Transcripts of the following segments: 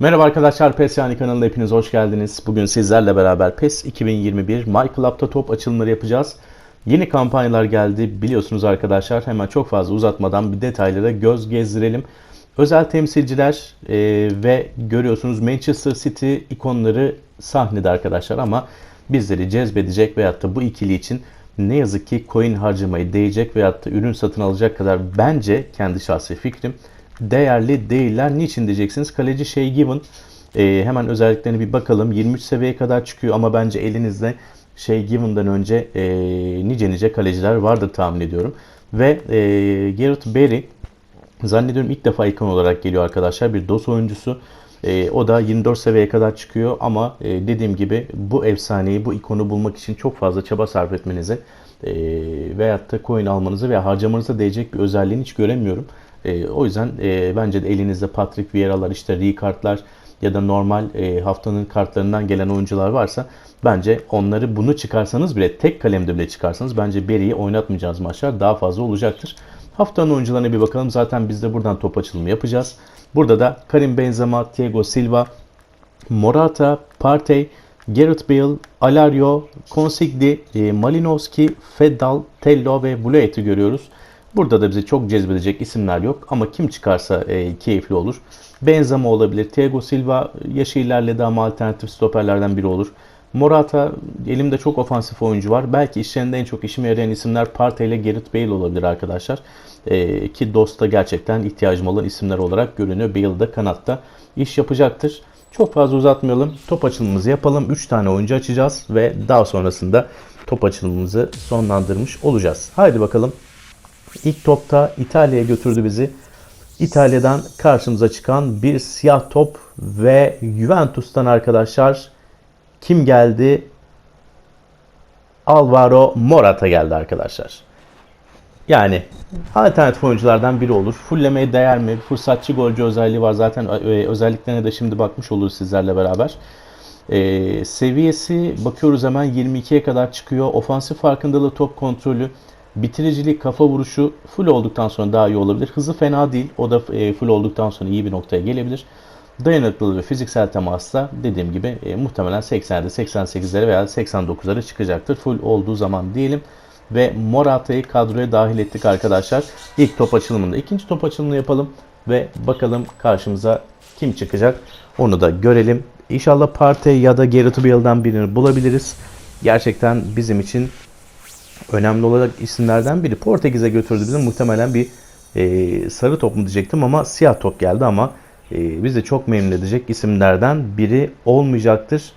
Merhaba arkadaşlar PES Yani kanalına hepiniz hoş geldiniz. Bugün sizlerle beraber PES 2021 My Club'da top açılımları yapacağız. Yeni kampanyalar geldi biliyorsunuz arkadaşlar. Hemen çok fazla uzatmadan bir detaylara göz gezdirelim. Özel temsilciler e, ve görüyorsunuz Manchester City ikonları sahnede arkadaşlar ama bizleri cezbedecek veyahut da bu ikili için ne yazık ki coin harcamayı değecek veyahut da ürün satın alacak kadar bence kendi şahsi fikrim değerli değiller. Niçin diyeceksiniz? Kaleci Şey Given e, hemen özelliklerine bir bakalım. 23 seviyeye kadar çıkıyor ama bence elinizde Şey Given'dan önce e, nice nice kaleciler vardır tahmin ediyorum. Ve e, Gareth Barry zannediyorum ilk defa ikon olarak geliyor arkadaşlar. Bir DOS oyuncusu. E, o da 24 seviyeye kadar çıkıyor ama e, dediğim gibi bu efsaneyi, bu ikonu bulmak için çok fazla çaba sarf etmenizi e, veyahut da coin almanızı veya harcamanıza değecek bir özelliğini hiç göremiyorum. E, o yüzden e, bence de elinizde Patrick Vieira'lar, işte Ricard'lar ya da normal e, haftanın kartlarından gelen oyuncular varsa bence onları bunu çıkarsanız bile tek kalemde bile çıkarsanız bence Berry'i oynatmayacağınız maçlar daha fazla olacaktır. Haftanın oyuncularına bir bakalım. Zaten biz de buradan top açılımı yapacağız. Burada da Karim Benzema, Thiago Silva, Morata, Partey, Gareth Bale, Alario, Consigli, e, Malinowski, Fedal, Tello ve Bluet'i görüyoruz. Burada da bizi çok cezbedecek isimler yok ama kim çıkarsa e, keyifli olur. Benzema olabilir. Thiago Silva yaşı ilerledi ama alternatif stoperlerden biri olur. Morata elimde çok ofansif oyuncu var. Belki işlerinde en çok işime yarayan isimler Partey ile Gareth Bale olabilir arkadaşlar. E, ki Dost'a gerçekten ihtiyacım olan isimler olarak görünüyor. Bale de kanatta iş yapacaktır. Çok fazla uzatmayalım. Top açılımımızı yapalım. 3 tane oyuncu açacağız ve daha sonrasında top açılımımızı sonlandırmış olacağız. Haydi bakalım. İlk topta İtalya'ya götürdü bizi. İtalya'dan karşımıza çıkan bir siyah top ve Juventus'tan arkadaşlar kim geldi? Alvaro Morata geldi arkadaşlar. Yani alternatif oyunculardan biri olur. Fullemeye değer mi? Fırsatçı golcü özelliği var. Zaten e, özelliklerine de şimdi bakmış oluruz sizlerle beraber. Ee, seviyesi bakıyoruz hemen 22'ye kadar çıkıyor. Ofansif farkındalığı, top kontrolü, bitiricilik, kafa vuruşu full olduktan sonra daha iyi olabilir. Hızı fena değil. O da e, full olduktan sonra iyi bir noktaya gelebilir. Dayanıklılığı ve fiziksel temasta dediğim gibi e, muhtemelen 80'de 88'lere veya 89'lara çıkacaktır. Full olduğu zaman diyelim. Ve Morata'yı kadroya dahil ettik arkadaşlar. İlk top açılımında. ikinci top açılımını yapalım. Ve bakalım karşımıza kim çıkacak. Onu da görelim. İnşallah Partey ya da Gareth Bale'dan birini bulabiliriz. Gerçekten bizim için önemli olarak isimlerden biri. Portekiz'e götürdü bizi. Muhtemelen bir e, sarı top mu diyecektim ama siyah top geldi ama e, bizi çok memnun edecek isimlerden biri olmayacaktır.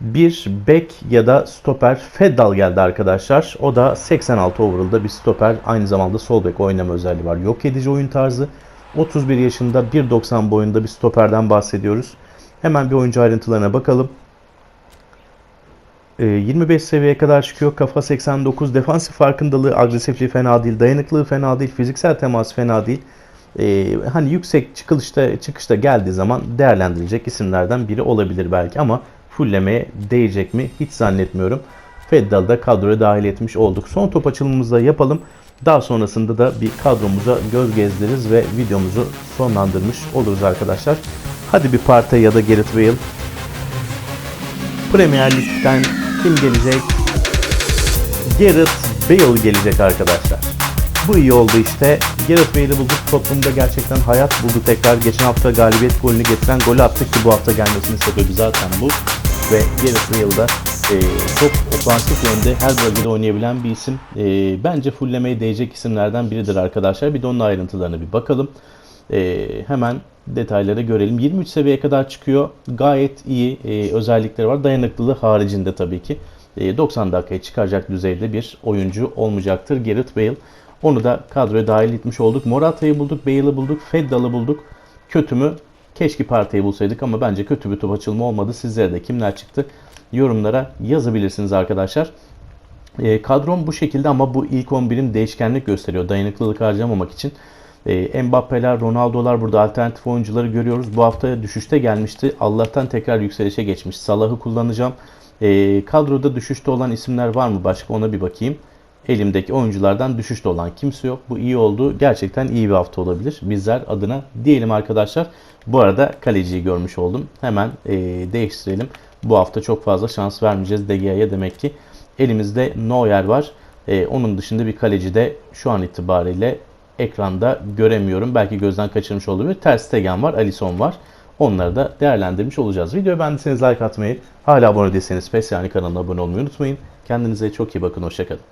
Bir bek ya da stoper Feddal geldi arkadaşlar. O da 86 overall'da bir stoper. Aynı zamanda sol bek oynama özelliği var. Yok edici oyun tarzı. 31 yaşında 1.90 boyunda bir stoperden bahsediyoruz. Hemen bir oyuncu ayrıntılarına bakalım. 25 seviyeye kadar çıkıyor. Kafa 89. Defansif farkındalığı, agresifliği fena değil. Dayanıklılığı fena değil. Fiziksel temas fena değil. Ee, hani yüksek çıkışta çıkışta geldiği zaman değerlendirilecek isimlerden biri olabilir belki ama fulllemeye değecek mi hiç zannetmiyorum. Feddal'ı da kadroya dahil etmiş olduk. Son top açılımımızı da yapalım. Daha sonrasında da bir kadromuza göz gezdiririz ve videomuzu sonlandırmış oluruz arkadaşlar. Hadi bir Partey ya da Gareth Bale. Premier Lig'den kim gelecek? Gareth Bale gelecek arkadaşlar. Bu iyi oldu işte. Gareth Bale'i bulduk. Tottenham'da gerçekten hayat buldu tekrar. Geçen hafta galibiyet golünü getiren golü attık ki bu hafta gelmesinin sebebi zaten bu. Ve Gareth Bale da e, çok ofansif yönde her bölgede oynayabilen bir isim. E, bence fullemeye değecek isimlerden biridir arkadaşlar. Bir de onun ayrıntılarına bir bakalım. E, hemen detayları görelim. 23 seviyeye kadar çıkıyor. Gayet iyi e, özellikleri var. Dayanıklılığı haricinde tabii ki. E, 90 dakikaya çıkaracak düzeyde bir oyuncu olmayacaktır Gareth Bale. Onu da kadroya dahil etmiş olduk. Morata'yı bulduk, Bale'ı bulduk, Feddal'ı bulduk. Kötü mü? Keşke partiyi bulsaydık ama bence kötü bir top açılma olmadı. Sizlere de kimler çıktı yorumlara yazabilirsiniz arkadaşlar. E, kadrom bu şekilde ama bu ilk 11'in değişkenlik gösteriyor. Dayanıklılık harcamamak için. E, Mbappe'ler, Ronaldo'lar burada alternatif oyuncuları görüyoruz. Bu hafta düşüşte gelmişti. Allah'tan tekrar yükselişe geçmiş. Salah'ı kullanacağım. E, kadroda düşüşte olan isimler var mı başka ona bir bakayım. elimdeki oyunculardan düşüşte olan kimse yok. Bu iyi oldu. Gerçekten iyi bir hafta olabilir. Bizler adına diyelim arkadaşlar. Bu arada kaleciyi görmüş oldum. Hemen e, değiştirelim. Bu hafta çok fazla şans vermeyeceğiz DGA'ya demek ki. Elimizde Neuer var. E, onun dışında bir kaleci de şu an itibariyle ekranda göremiyorum. Belki gözden kaçırmış olabilir. Ter Stegen var, Alisson var. Onları da değerlendirmiş olacağız. Videoyu beğendiyseniz like atmayı, hala abone değilseniz PES yani kanalına abone olmayı unutmayın. Kendinize çok iyi bakın. Hoşçakalın.